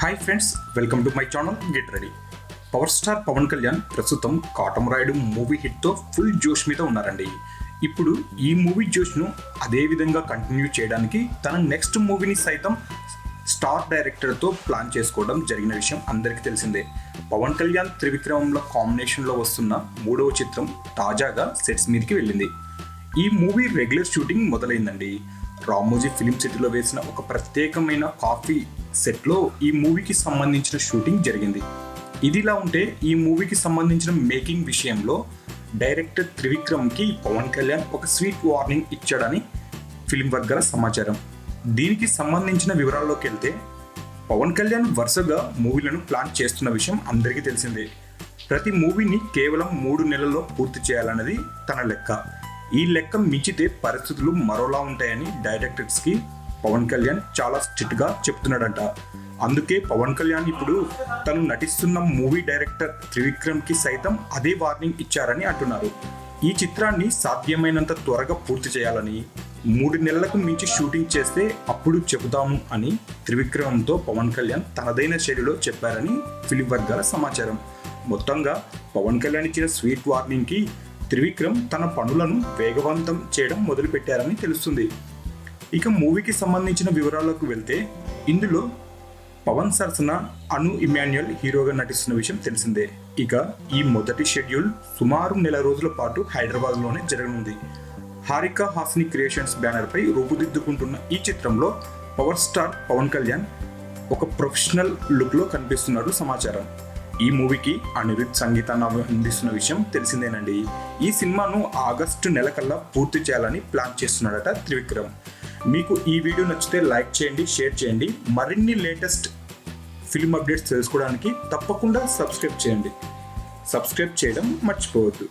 Hi friends welcome to my channel get ready power star Pawan Kalyan ప్రస్తుతం Katamarayudu movie హిట్తో full జోష్ మీద ఉన్నారండి. ఇప్పుడు ఈ మూవీ జోష్ను అదే విధంగా కంటిన్యూ చేయడానికి తన నెక్స్ట్ మూవీని సైతం స్టార్ డైరెక్టర్తో ప్లాన్ చేసుకోవడం జరిగిన విషయం అందరికీ తెలిసిందే. పవన్ కళ్యాణ్ త్రివిక్రమంలో కాంబినేషన్లో వస్తున్న మూడవ చిత్రం తాజాగా సెట్స్ మీదకి వెళ్ళింది. ఈ మూవీ రెగ్యులర్ షూటింగ్ మొదలైందండి. రామోజీ ఫిలిం సిటీలో వేసిన ఒక ప్రత్యేకమైన కాఫీ సెట్లో ఈ మూవీకి సంబంధించిన షూటింగ్ జరిగింది. ఇదిలా ఉంటే ఈ మూవీకి సంబంధించిన మేకింగ్ విషయంలో డైరెక్టర్ త్రివిక్రమ్కి పవన్ కళ్యాణ్ ఒక స్వీట్ వార్నింగ్ ఇచ్చాడని ఫిలిం వర్గాల సమాచారం. దీనికి సంబంధించిన వివరాల్లోకి వెళ్తే పవన్ కళ్యాణ్ వరుసగా మూవీలను ప్లాన్ చేస్తున్న విషయం అందరికీ తెలిసిందే. ప్రతి మూవీని కేవలం మూడు నెలల్లో పూర్తి చేయాలన్నది తన లెక్క. ఈ లెక్క మించితే పరిస్థితులు మరోలా ఉంటాయని డైరెక్టర్స్కి పవన్ కళ్యాణ్ చాలా స్ట్రిక్ట్గా చెప్తున్నాడంట. అందుకే పవన్ కళ్యాణ్ ఇప్పుడు తను నటిస్తున్న మూవీ డైరెక్టర్ త్రివిక్రమ్కి సైతం అదే వార్నింగ్ ఇచ్చారని అంటున్నారు. ఈ చిత్రాన్ని సాధ్యమైనంత త్వరగా పూర్తి చేయాలని మూడు నెలలకు మించి షూటింగ్ చేస్తే అప్పుడు చెబుతాము అని త్రివిక్రమంతో పవన్ కళ్యాణ్ తనదైన శైలిలో చెప్పారని ఫిలిం వర్గాల సమాచారం. మొత్తంగా పవన్ కళ్యాణ్ ఇచ్చిన స్వీట్ వార్నింగ్కి త్రివిక్రమ్ తన పనులను వేగవంతం చేయడం మొదలుపెట్టారని తెలుస్తుంది. ఇక మూవీకి సంబంధించిన వివరాలకు వెళ్తే ఇందులో పవన్ సరసన అను ఇమాన్యుయల్ హీరోగా నటిస్తున్న విషయం తెలిసిందే. ఇక ఈ మొదటి షెడ్యూల్ సుమారు నెల రోజుల పాటు హైదరాబాద్లోనే జరగనుంది. హారిక హాస్ని క్రియేషన్స్ బ్యానర్పై రూపుదిద్దుకుంటున్న ఈ చిత్రంలో పవర్ స్టార్ పవన్ కళ్యాణ్ ఒక ప్రొఫెషనల్ లుక్లో కనిపిస్తున్నట్టు సమాచారం. ఈ మూవీకి అనిరుద్ సంగీతాన్ని అందిస్తున్న విషయం తెలిసిందేనండి. ఈ సినిమాను ఆగస్టు నెలకల్లా పూర్తి చేయాలని ప్లాన్ చేస్తున్నాడట త్రివిక్రమ్. మీకు ఈ వీడియో నచ్చితే లైక్ చేయండి షేర్ చేయండి. మరిన్ని లేటెస్ట్ ఫిల్మ్ అప్డేట్స్ తెలుసుకోవడానికి తప్పకుండా సబ్స్క్రైబ్ చేయండి. సబ్స్క్రైబ్ చేయడం మర్చిపోవద్దు.